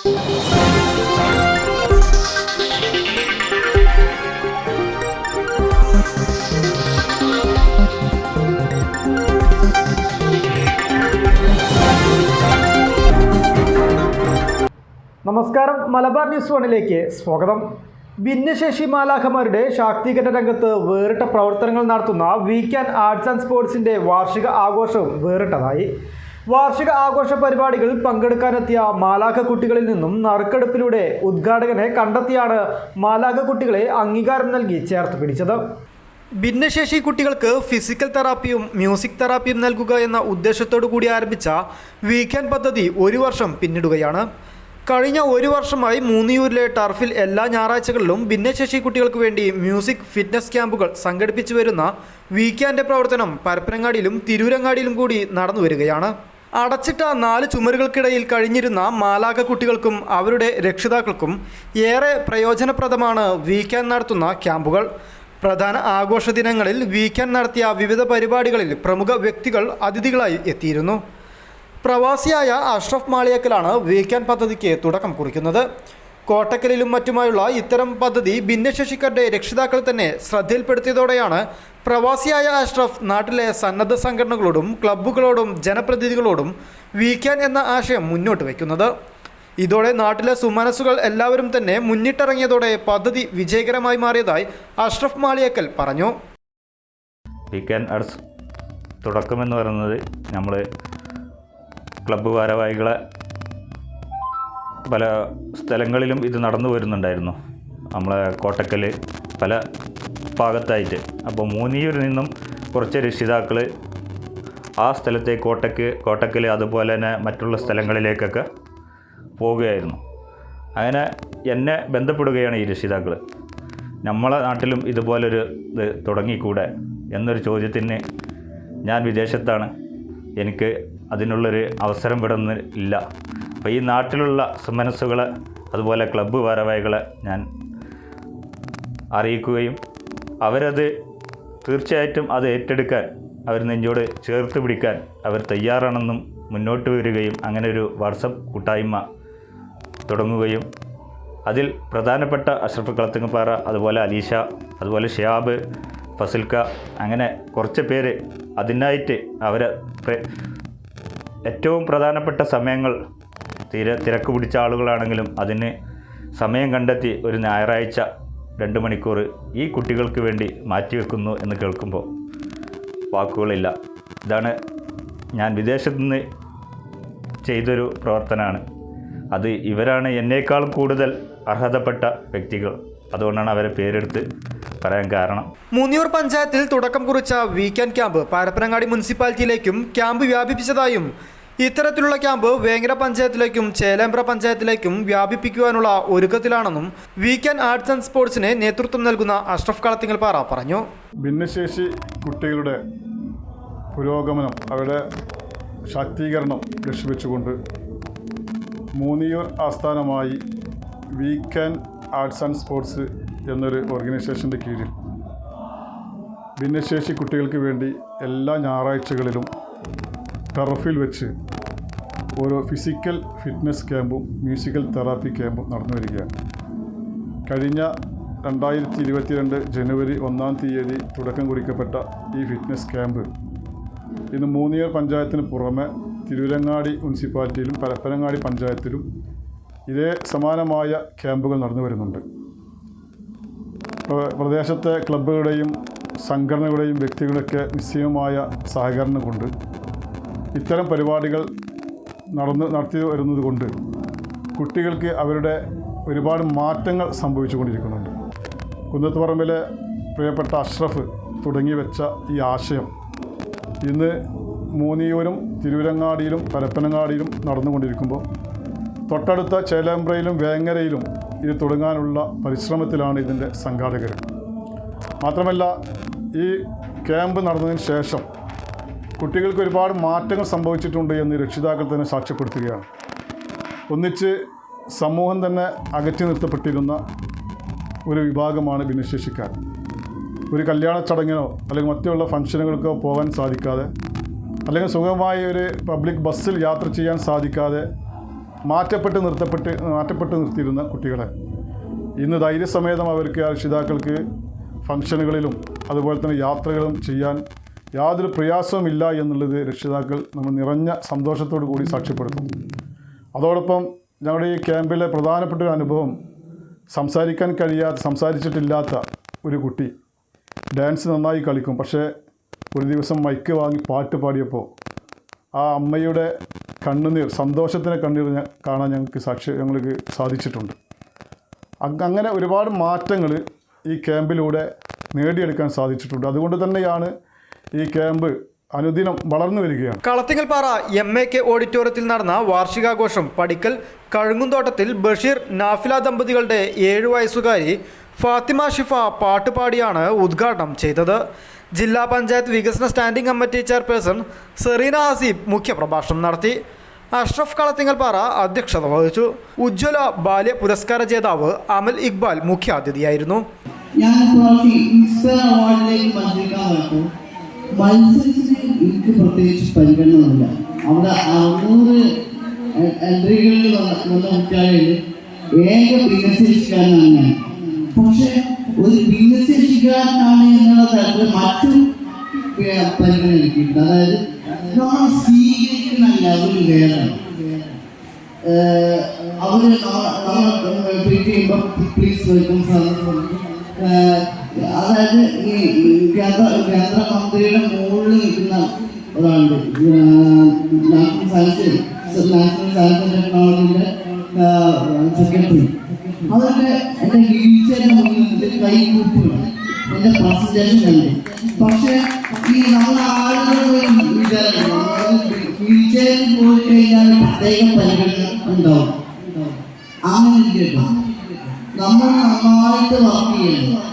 നമസ്കാരം. മലബാർ ന്യൂസ് വണിലേക്ക് സ്വാഗതം. ഭിന്നശേഷി മാലാഖമാരുടെ ശാക്തീകരണ രംഗത്ത് വേറിട്ട പ്രവർത്തനങ്ങൾ നടത്തുന്ന വീക്കാൻ ആർട്സ് ആൻഡ് സ്പോർട്സിന്റെ വാർഷിക ആഘോഷവും വേറിട്ടതായി. വാർഷിക ആഘോഷ പരിപാടികളിൽ പങ്കെടുക്കാനെത്തിയ മാലാഖ കുട്ടികളിൽ നിന്നും നറുക്കെടുപ്പിലൂടെ ഉദ്ഘാടകനെ കണ്ടെത്തിയാണ് മാലാഖ കുട്ടികളെ അംഗീകാരം നൽകി ചേർത്ത് പിടിച്ചത്. ഭിന്നശേഷി കുട്ടികൾക്ക് ഫിസിക്കൽ തെറാപ്പിയും മ്യൂസിക് തെറാപ്പിയും നൽകുക എന്ന ഉദ്ദേശത്തോടു കൂടി ആരംഭിച്ച വീക്കെൻഡ് പദ്ധതി ഒരു വർഷം പിന്നിടുകയാണ്. കഴിഞ്ഞ ഒരു വർഷമായി മൂന്നിയൂരിലെ ടർഫിൽ എല്ലാ ഞായറാഴ്ചകളിലും ഭിന്നശേഷി കുട്ടികൾക്ക് വേണ്ടി മ്യൂസിക് ഫിറ്റ്നസ് ക്യാമ്പുകൾ സംഘടിപ്പിച്ചു വരുന്ന വീക്കെൻഡ് പ്രവർത്തനം പരപ്പനങ്ങാടിയിലും തിരൂരങ്ങാടിയിലും കൂടി നടന്നു വരികയാണ്. അടച്ചിട്ട നാല് ചുമരുകൾക്കിടയിൽ കഴിഞ്ഞിരുന്ന മാലാക കുട്ടികൾക്കും അവരുടെ രക്ഷിതാക്കൾക്കും ഏറെ പ്രയോജനപ്രദമാണ് വീക്കെൻഡ് നടത്തുന്ന ക്യാമ്പുകൾ. പ്രധാന ആഘോഷ ദിനങ്ങളിൽ വീക്കെൻഡ് നടത്തിയ വിവിധ പരിപാടികളിൽ പ്രമുഖ വ്യക്തികൾ അതിഥികളായി എത്തിയിരുന്നു. പ്രവാസിയായ അഷ്റഫ് മാളിയക്കലാണ് വീക്കെൻഡ് പദ്ധതിക്ക് തുടക്കം കുറിക്കുന്നത്. കോട്ടക്കലിലും മറ്റുമായുള്ള ഇത്തരം പദ്ധതി ഭിന്നശേഷിക്കാരുടെ രക്ഷിതാക്കൾ തന്നെ ശ്രദ്ധയിൽപ്പെടുത്തിയതോടെയാണ് പ്രവാസിയായ അഷ്റഫ് നാട്ടിലെ സന്നദ്ധ സംഘടനകളോടും ക്ലബ്ബുകളോടും ജനപ്രതിനിധികളോടും വീക്കാൻ എന്ന ആശയം മുന്നോട്ട് വയ്ക്കുന്നത്. ഇതോടെ നാട്ടിലെ സുമനസ്സുകൾ എല്ലാവരും തന്നെ മുന്നിട്ടിറങ്ങിയതോടെ പദ്ധതി വിജയകരമായി മാറിയതായി അഷ്റഫ് മാളിയക്കൽ പറഞ്ഞു. തുടക്കമെന്ന് പറയുന്നത് നമ്മൾ ക്ലബ്ബ് ഭാരവാഹികളെ പല സ്ഥലങ്ങളിലും ഇത് നടന്നു വരുന്നുണ്ടായിരുന്നു. നമ്മളെ കോട്ടക്കൽ പല ഭാഗത്തായിട്ട് അപ്പോൾ മൂന്നിയൂരിൽ നിന്നും കുറച്ച് രക്ഷിതാക്കൾ ആ സ്ഥലത്തെ കോട്ടയ്ക്ക് കോട്ടക്കൽ അതുപോലെ തന്നെ മറ്റുള്ള സ്ഥലങ്ങളിലേക്കൊക്കെ പോവുകയായിരുന്നു. അങ്ങനെ എന്നെ ബന്ധപ്പെടുകയാണ് ഈ രക്ഷിതാക്കൾ. നമ്മളെ നാട്ടിലും ഇതുപോലൊരു ഇത് തുടങ്ങിക്കൂടെ എന്നൊരു ചോദ്യത്തിന് ഞാൻ വിദേശത്താണ്. എനിക്ക് അതിനുള്ളൊരു അവസരം വിടുന്ന ഇല്ല. അപ്പോൾ ഈ നാട്ടിലുള്ള സുമനസ്സുകളെ അതുപോലെ ക്ലബ്ബ് ഭാരവാഹികളെ ഞാൻ അറിയിക്കുകയും അവരത് തീർച്ചയായിട്ടും അത് ഏറ്റെടുക്കാൻ അവർ നെഞ്ചോട് ചേർത്ത് പിടിക്കാൻ അവർ തയ്യാറാണെന്നും മുന്നോട്ട് വരികയും അങ്ങനെ ഒരു വാട്സപ്പ് കൂട്ടായ്മ തുടങ്ങുകയും. അതിൽ പ്രധാനപ്പെട്ട അഷ്റഫ് കളത്തുങ്ങപ്പാറ അതുപോലെ അലീഷ അതുപോലെ ഷിയാബ് ഫസിൽക്ക അങ്ങനെ കുറച്ച് പേര് അതിനായിട്ട് അവരെ ഏറ്റവും പ്രധാനപ്പെട്ട സമയങ്ങൾ തിര തിരക്ക് പിടിച്ച ആളുകളാണെങ്കിലും അതിന് സമയം കണ്ടെത്തി ഒരു ഞായറാഴ്ച രണ്ട് മണിക്കൂർ ഈ കുട്ടികൾക്ക് വേണ്ടി മാറ്റിവെക്കുന്നു എന്ന് കേൾക്കുമ്പോൾ വാക്കുകളില്ല. ഇതാണ് ഞാൻ വിദേശത്ത് നിന്ന് ചെയ്തൊരു പ്രവർത്തനമാണ്. അത് ഇവരാണ് എന്നേക്കാളും കൂടുതൽ അർഹതപ്പെട്ട വ്യക്തികൾ. അതുകൊണ്ടാണ് അവരെ പേരെടുത്ത് പറയാൻ കാരണം. മുനിയൂർ പഞ്ചായത്തിൽ തുടക്കം കുറിച്ച വീക്കെൻഡ് ക്യാമ്പ് പരപ്പനങ്ങാടി മുനിസിപ്പാലിറ്റിയിലേക്കും ക്യാമ്പ് വ്യാപിപ്പിച്ചതായും ഇത്തരത്തിലുള്ള ക്യാമ്പ് വേങ്ങര പഞ്ചായത്തിലേക്കും ചേലേമ്പ്ര പഞ്ചായത്തിലേക്കും വ്യാപിപ്പിക്കുവാനുള്ള ഒരുക്കത്തിലാണെന്നും വീക്കെൻഡ് ആർട്സ് ആൻഡ് സ്പോർട്സിന് നേതൃത്വം നൽകുന്ന അഷ്റഫ് കളത്തിങ്ങൽപ്പാറ പറഞ്ഞു. ഭിന്നശേഷി കുട്ടികളുടെ പുരോഗമനം അവരുടെ ശാക്തീകരണം ലക്ഷ്യവെച്ചുകൊണ്ട് മൂന്നിയൂർ ആസ്ഥാനമായി വീക്കെൻഡ് ആർട്സ് ആൻഡ് സ്പോർട്സ് എന്നൊരു ഓർഗനൈസേഷന്റെ കീഴിൽ ഭിന്നശേഷി കുട്ടികൾക്ക് വേണ്ടി എല്ലാ ഞായറാഴ്ചകളിലും ടർഫിൽ വെച്ച് ഓരോ ഫിസിക്കൽ ഫിറ്റ്നസ് ക്യാമ്പും മ്യൂസിക്കൽ തെറാപ്പി ക്യാമ്പും നടന്നു വരികയാണ്. കഴിഞ്ഞ രണ്ടായിരത്തി ഇരുപത്തിരണ്ട് ജനുവരി ഒന്നാം തീയതി തുടക്കം കുറിക്കപ്പെട്ട ഈ ഫിറ്റ്നസ് ക്യാമ്പ് ഇന്ന് മൂന്നിയർ പഞ്ചായത്തിന് പുറമെ തിരുവരങ്ങാടി മുനിസിപ്പാലിറ്റിയിലും പരപ്പനങ്ങാടി പഞ്ചായത്തിലും ഇതേ സമാനമായ ക്യാമ്പുകൾ നടന്നു വരുന്നുണ്ട്. പ്രദേശത്തെ ക്ലബ്ബുകളുടെയും സംഘടനകളുടെയും വ്യക്തികളുടെയൊക്കെ നിശ്ചയമായ സഹകരണം കൊണ്ട് ഇത്തരം പരിപാടികൾ നടന്ന് നടത്തി വരുന്നത് കൊണ്ട് കുട്ടികൾക്ക് അവരുടെ ഒരുപാട് മാറ്റങ്ങൾ സംഭവിച്ചുകൊണ്ടിരിക്കുന്നുണ്ട്. കുന്നത്തുപറമ്പിലെ പ്രിയപ്പെട്ട അഷ്റഫ് തുടങ്ങി വെച്ച ഈ ആശയം ഇന്ന് മൂന്നിയൂരും തിരൂരങ്ങാടിയിലും പരപ്പനങ്ങാടിയിലും നടന്നുകൊണ്ടിരിക്കുമ്പോൾ തൊട്ടടുത്ത ചേലേമ്പ്രയിലും വേങ്ങരയിലും ഇത് തുടങ്ങാനുള്ള പരിശ്രമത്തിലാണ് ഇതിന്റെ സംഘാടകർ. മാത്രമല്ല ഈ ക്യാമ്പ് നടന്നതിന് ശേഷം കുട്ടികൾക്ക് ഒരുപാട് മാറ്റങ്ങൾ സംഭവിച്ചിട്ടുണ്ട് എന്ന് രക്ഷിതാക്കൾ തന്നെ സാക്ഷ്യപ്പെടുത്തുകയാണ്. ഒന്നിച്ച് സമൂഹം തന്നെ അകറ്റി നിർത്തപ്പെട്ടിരുന്ന ഒരു വിഭാഗമാണ് ഭിന്നശേഷിക്കാർ. ഒരു കല്യാണ ചടങ്ങിനോ അല്ലെങ്കിൽ മറ്റുള്ള ഫംഗ്ഷനുകൾക്കോ പോകാൻ സാധിക്കാതെ അല്ലെങ്കിൽ സുഖമായി ഒരു പബ്ലിക് ബസ്സിൽ യാത്ര ചെയ്യാൻ സാധിക്കാതെ മാറ്റപ്പെട്ട് നിർത്തപ്പെട്ട് മാറ്റപ്പെട്ട് നിർത്തിയിരുന്ന കുട്ടികളെ. ഇന്ന് ധൈര്യസമേതം അവർക്ക് രക്ഷിതാക്കൾക്ക് ഫംഗ്ഷനുകളിലും അതുപോലെ തന്നെ യാത്രകളും ചെയ്യാൻ യാതൊരു പ്രയാസവും ഇല്ല എന്നുള്ളത് രക്ഷിതാക്കൾ നമ്മൾ നിറഞ്ഞ സന്തോഷത്തോടു കൂടി സാക്ഷ്യപ്പെടുത്തും. അതോടൊപ്പം ഞങ്ങളുടെ ഈ ക്യാമ്പിലെ പ്രധാനപ്പെട്ട ഒരു അനുഭവം സംസാരിക്കാൻ കഴിയാത്ത സംസാരിച്ചിട്ടില്ലാത്ത ഒരു കുട്ടി ഡാൻസ് നന്നായി കളിക്കും. പക്ഷേ ഒരു ദിവസം മൈക്ക് വാങ്ങി പാട്ട് പാടിയപ്പോൾ ആ അമ്മയുടെ കണ്ണുനീർ സന്തോഷത്തിന്റെ കണ്ണീർ കാണാൻ ഞങ്ങൾക്ക് സാക്ഷി ഞങ്ങൾക്ക് സാധിച്ചിട്ടുണ്ട്. അങ് അങ്ങനെ ഒരുപാട് മാറ്റങ്ങൾ ഈ ക്യാമ്പിലൂടെ നേടിയെടുക്കാൻ സാധിച്ചിട്ടുണ്ട്. അതുകൊണ്ട് തന്നെയാണ് ഈ ക്യാമ്പ് അനുദിനം വളർന്നു വരികയാണ്. കളത്തിങ്ങൽപ്പാറ എം എ കെ ഓഡിറ്റോറിയത്തിൽ നടന്ന വാർഷികാഘോഷം പടിക്കൽ കഴുങ്ങുന്തോട്ടത്തിൽ ബഷീർ നാഫില ദമ്പതികളുടെ ഏഴു വയസ്സുകാരി ഫാത്തിമ ഷിഫ പാട്ടുപാടിയാണ് ഉദ്ഘാടനം ചെയ്തത്. ജില്ലാ പഞ്ചായത്ത് വികസന standing committee chairperson Sereena Haseeb മുഖ്യപ്രഭാഷണം നടത്തി. അഷ്റഫ് കളത്തിങ്ങൽപ്പാറ അധ്യക്ഷത വഹിച്ചു. ഉജ്ജ്വല ബാല്യ പുരസ്കാര ജേതാവ് അമൽ ഇക്ബാൽ മുഖ്യാതിഥിയായിരുന്നു. ഞാൻ മത്സരിച്ചിട്ട് എനിക്ക് പ്രത്യേകിച്ച് പരിഗണനയില്ല അവിടെ അറുന്നൂറ് എൻട്രികളിൽ വന്ന കുട്ടികളിൽ ഏക ഭിന്നശേഷിക്കാരനാണ് ഞാൻ പക്ഷെ ഒരു ഭിന്നശേഷിക്കാരനാണ് എന്നുള്ള തരത്തിൽ മറ്റു പരിഗണന കിട്ടിയിട്ടുണ്ട് അതായത് നമ്മൾ സ്വീകരിക്കുന്ന ലെവൽ വേറെ അവർ നമ്മൾ ട്രീറ്റ് ചെയ്യുമ്പോൾ പ്ലീസ് വെൽക്കം സാർ അതായത് ഈ കേന്ദ്ര കേന്ദ്രമന്ത്രിയുടെ മുകളിൽ നിൽക്കുന്ന ഒരാളുണ്ട്. നാഷണൽ സയൻസ് നാഷണൽ സയൻസ് ടെക്നോളജിയുടെ സെക്രട്ടറി അതൊക്കെ എന്റെ വീഴ്ചയുടെ മുന്നിൽ നിന്നിട്ട് കൈ കൂപ്പുകയാണ് എന്റെ പ്രസന്റേഷൻ കണ്ട്. പക്ഷേ ഈ നമ്മൾ ആളുകൾ വിചാരിക്കണം വീഴ്ചയിൽ പോയി കഴിഞ്ഞാൽ പ്രത്യേക പരിഗണന ഉണ്ടാവും. അങ്ങനെ കേട്ടോ നമ്മൾ നന്നായിട്ട് വർക്ക് ചെയ്യണം.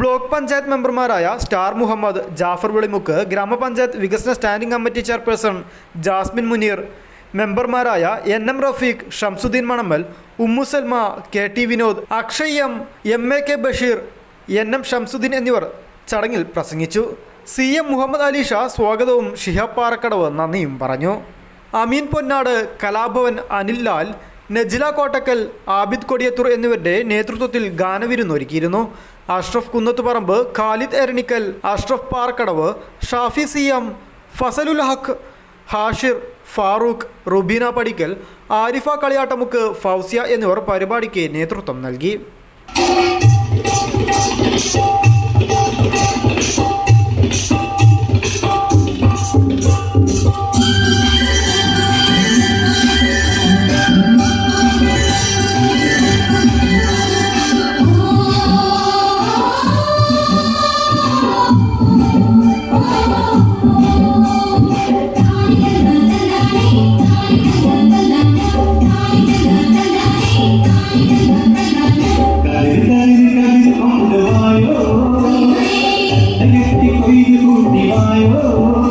ബ്ലോക്ക് പഞ്ചായത്ത് മെമ്പർമാരായ സ്റ്റാർ മുഹമ്മദ് ജാഫർ വെളിമുക്ക് ഗ്രാമപഞ്ചായത്ത് വികസന standing committee chairperson Jasmin Muneer മെമ്പർമാരായ N M Rafeeq Shamsudheen Manammal Ummu Salma K T Vinod Akshay M M A K Basheer N M Shamsudheen എന്നിവർ ചടങ്ങിൽ പ്രസംഗിച്ചു. സി എം മുഹമ്മദ് അലി ഷാ സ്വാഗതവും ഷിഹാബ് പാറക്കടവ് നന്ദിയും പറഞ്ഞു. അമീൻ പൊന്നാട് കലാഭവൻ അനിൽ ലാൽ നജില കോട്ടക്കൽ ആബിദ് കൊടിയത്തൂർ എന്നിവരുടെ നേതൃത്വത്തിൽ ഗാനവിരുന്നൊരുക്കിയിരുന്നു അഷ്റഫ് കുന്നത്തുപറമ്പ് ഖാലിദ് എരണിക്കൽ അഷ്റഫ് പാർക്കടവ് ഷാഫി സി എം ഫസലുൽ ഹഖ് ഹാഷിർ ഫാറൂഖ് റുബീന പടിക്കൽ ആരിഫ കളിയാട്ടമുക്ക് ഫൗസിയ എന്നിവർ പരിപാടിക്ക് നേതൃത്വം നൽകി. my road.